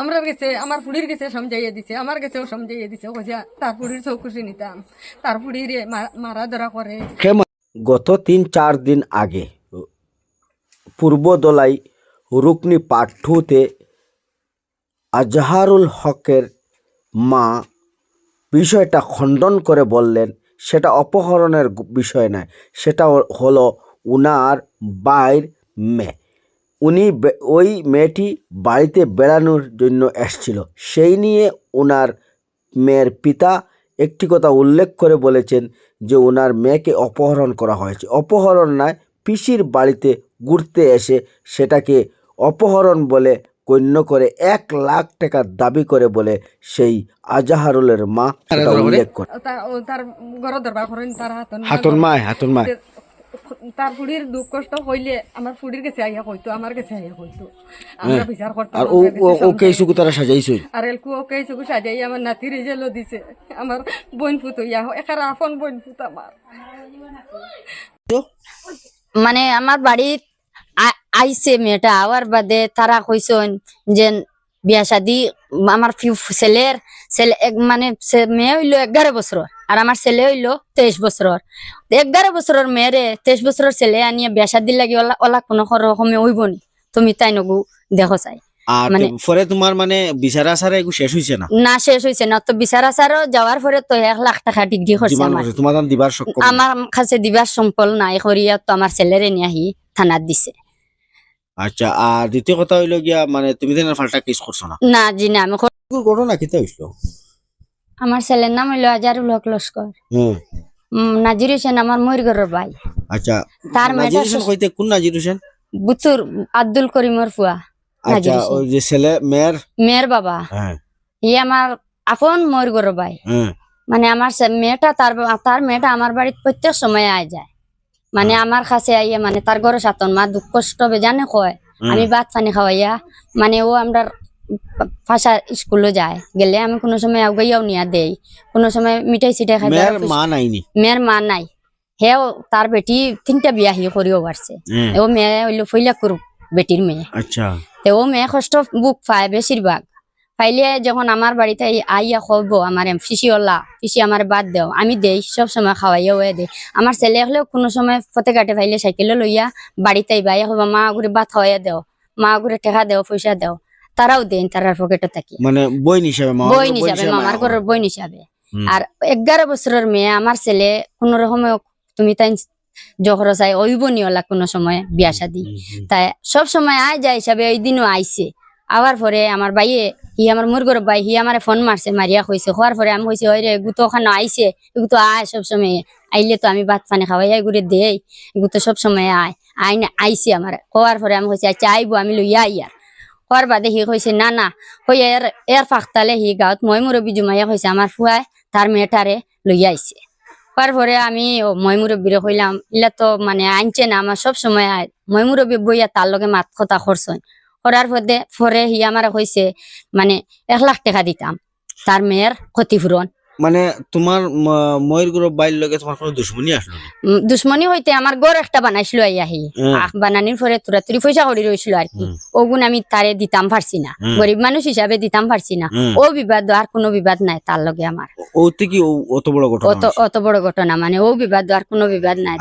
আমরা গেছে আমার ফুড়ির গেছে সমঝাইয়া দিছে, আমার গেছেও সমঝাইয়া দিছে। কইছে, তার ফুড়ির চৌকুশি নিতাম। তার ফুড়ির মারা ধরা করে গত তিন, চার দিন আগে পূর্বদলাই রুকনি পাঠ্যতে আজহারুল হকের মা বিষয়টা খণ্ডন করে বললেন, সেটা অপহরণের বিষয় নয়। সেটা হলো উনার বাইর মেয়ে। উনি ওই মেয়েটি বাড়িতে বেড়ানোর জন্য এসছিল। সেই নিয়ে ওনার মেয়ের পিতা একটি কথা উল্লেখ করে বলেছেন যে ওনার মেয়েকে অপহরণ করা হয়েছে। অপহরণ নয় পিসির বাড়িতে ঘুরতে এসে সেটাকে অপহরণ বলে গণ্য করে এক লাখ টাকা দাবি করে বলে সেই আজাহারুলের মা উল্লেখ করে হাতন মায় হাতন মায়। তার ফুড়ির দুঃখ কষ্ট হইলে আমার ফুড়ির গেছে আইয়া কইতো আমার গেছে আইয়া কইতো। আমরা বিচার করতাম আর ও আমরা গেছে ও- ও সমঝাইয়া কেসু তারা সাজাইছে আর এলকু ওকে চুকু সাজাই আমার জেলো দিছে। আমার বোন ফুত ইয়া এখানে আপন বোন ফুত আমার মানে আমার বাড়িত আ- আইছে মেয়েটা আওয়ার বাদে তারা কইসন যে বিয়া শাদি আমার ছেলের ছেলে এক- মানে মেয়ে হইল এগারো বছর আর আমার ছেলে হইল তেইশ বছর এগারো বছরের মেয়েরে তেইশ বছরের ছেলে আনিয়ে বিয়া শাদি লাগি ওলা ওলা কোনো রকমে হইব নি। তুমি তাই নগু দেখো চাই। মানে- পরে তোমার মানে বিচার এগু শেষ হইছে না? না শেষ না। তো বিচার আচারও যাওয়ার পরে তো এক লাখ টাকা ডিগ্রি জীবন আমার দিবার আমার কাছে দিবার সম্পল নাই করিয়া তো আমার ছেলেরে নিয়ে আহি থানাত দিছে। আচ্ছা আর দ্বিতীয় কথা হইল গিয়া মানে তুমি তো ফাল্টা কেস করছ না। না জি না আমি ঘটনা কিতা হইছিল আমার ছেলের নাম হইল আজারুল হক লস্কর। হুম উম, নাজির হোসেন আমার ময়ূরগড়ের ভাই। আচ্ছা তার নাজির হোসেন কইতে কোন নাজির হোসেন? বুতুর আব্দুল করিমর ফুয়া আচ্ছা নাজির হোসেন। ওই যে ছেলে মেয়ের? মেয়ের বাবা। হ্যাঁ। ই আমার আপন ময়ূরগড়ের ভাই। হ্যাঁ। মানে আমার সে- মেয়েটা তার বা- তার মেয়েটা আমার বাড়িতে প্রত্যেক সময় আয় যায়। মানে আমার কাছে আইয়া মানে তার ঘরে সাতন মা দুঃখ কষ্ট বেজানে কয়? আমি ভাত পানি খাওয়াইয়া মানে ও আমরা ভাষা স্কুলে যায় গেলে আমি কোনো সময় আগাইয়াও নিয়া দেই কোনো সময় মিঠাই চিঠাই খাই মা নাইনি মেয়ের মা নাই। হেও তার বেটি তিনটা বিয়া হি করিও পারছে। হ্যাঁ। ও মেয়ে হইল ফইলাকুর বেটির মেয়ে। আচ্ছা। ও মেয়ে কষ্ট বুক পায় বেশিরভাগ। পাইলে যখন আমার বাড়িতে আইয়া খব আমার ফিসি ওলা ফিসি আমার বাদ দেও আমি দেই সব সময় খাওয়াইয়া ওয়ে দেই। আমার ছেলে হলেও কোনো সময় ফতে কাটে পাইলে সাইকেলে লইয়া বাড়িতে আইবা হবা মা ঘুরে ভাত খাওয়াইয়া দেও মা ঘুরে টেকা দেও পয়সা দেও। তারাও দেন তারার পকেটে থাকি। মানে বই হিসাবে মা বই হিসাবে মামার ঘরের বই হিসাবে। আর এগারো বছরের মেয়ে আমার ছেলে কোন রকমে তুমি তাই জহর চাই ওইব নিওলা কোনো সময় বিয়া শাদি। তাই সব সময় আয় যায় হিসাবে ওই দিনও আইছে। আবার পরে আমার বাইয়ে হি আমার মুরগর বাই হি আমার ফোন মারছে, মারিয়া কইছে খোয়ার পরে আমি কইছি ওই রে গুতো ওখানে আইছে এগুতো আয় সব সময় আইলে তো আমি ভাত পানি খাওয়াই ঘুরে দেই এগুতো সব সময় আয়, আই না, আইছে আমার খোয়ার পরে আমি কইছি আচ্ছা আইবো, আমি লইয়া আইয়া খোয়ার বাদে হি কইছে, না না হই এর এর ফাঁকতালে হি গাঁৱত মই মুরব্বী জুমাইয়া কইছে আমার ফুয়াই তার মেয়েটারে লইয়া আইছে। খোয়ার পরে আমি মই মুরব্বীরে কইলাম, ইলা তো মানে আনছে না আমার সব সময় মই মুরব্বী বইয়া তার লগে মাত কথা করছন করার পরে পরে হি আমার কইছে মানে এক লাখ টাকা দিতাম তার মেয়ের ক্ষতিপূরণ মানে তোমার ময়ূরগুলো বাইর লগে তোমার কোনো দুশ্মনী আসলো দুশ্মনী হইতে আমার গড় একটা বানাইছিল আই আহি। আখ বানানির পরে তোরা তুরি পয়সা করি রইছিল আর কি। ওগুন আমি তারে দিতাম পারছি না। গরিব মানুষ হিসাবে দিতাম পারছি না। ও বিবাদ আর কোনো বিবাদ নাই তার লগে আমার ওতে কি অত বড় ঘটনা অত অত বড় ঘটনা মানে ও বিবাদ আর কোনো বিবাদ নাই।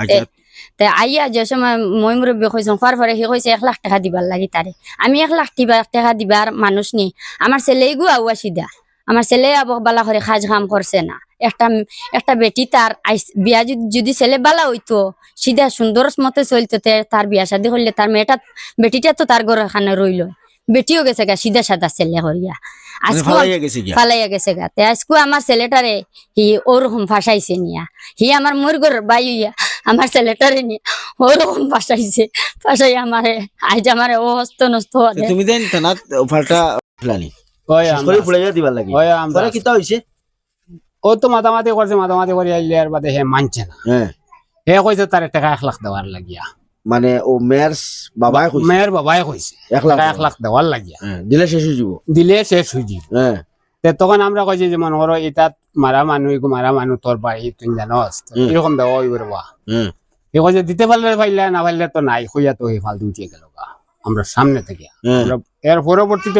তে- আইয়া যে সময় মই মুরব্বী কইছো খোয়ার পরে সে কইছে এক লাখ টাকা দিবার লাগি তারে আমি এক লাখ টাকা দিবার মানুষ নি। আমার ছেলে গু আউয়া সিধা আমার ছেলে আবহ বালা করে কাজ কাম করছে না। একটা একটা বেটি তার বিয়া যদি- যদি ছেলে বালা হইতো সিধা সুন্দর মতে চলতো তে তার বিয়া শাদি করলে তার মেয়েটা বেটিটা তো তার ঘর এখানে রইল বেটিও গেছে গা সিধা সাদা ছেলে করিয়া আজকে ফালাইয়া গেছে গিয়া? ফালাইয়া গেছে গা। তে আজকে আমার ছেলেটারে হি ওরকম ফাঁসাইছে নিয়া। হি আমার মুরগর বাই হইয়া আমার ছেলেটারে নিয়ে ওরকম ফাঁসাইছে ফাঁসাই আমারে আজ আমারে ও হস্ত নষ্ট তুমি দেন ফাল্টা ফেলানি। ও তো মাতামাতি করছে মাতামাতি করে আইলে আর বাদে হে মানছে না। হ্যাঁ। হে কইছে তার টাকা এক লাখ দেওয়ার লাগিয়া। মানে ও মেয়ের বাবাই কইছে? মেয়ের বাবাই কইছে লাখ লাখ দেওয়ার লাগিয়া। হ্যাঁ, দিলে শেষ হয়ে যাব দিলে শেষ হয়ে যাব হ্যাঁ। তে তখন আমরা কইছি যে মনে করো এটাত মারা মানুষ মারা মানুষ তোর বাড়ি তুই জানস। এরকম দেওয়া। এ কইছে দিতে পারলে পাইলে না পারলে তো নাই হইয়া তো ফালতু উঠিয়ে গেল আমরা সামনে থেকে এর পরবর্তীতে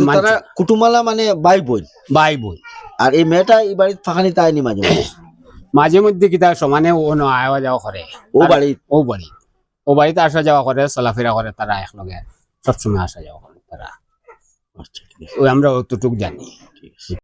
মানছে। তারা কুটুমালা মানে বাই বোন বাই বই আর এই মেয়েটা এই বাড়িতে ফাঁকানি তাইনি মাঝে মাঝে মাঝে মধ্যে কিতা সমানে ও ন আওয়া যাওয়া করে? ও বাড়ি ও বাড়ি ও বাড়িতে আসা যাওয়া করে চলাফেরা করে তারা একলগে সবসময় আসা যাওয়া করে তারা। আচ্ছা ওই আমরা অতটুক জানি।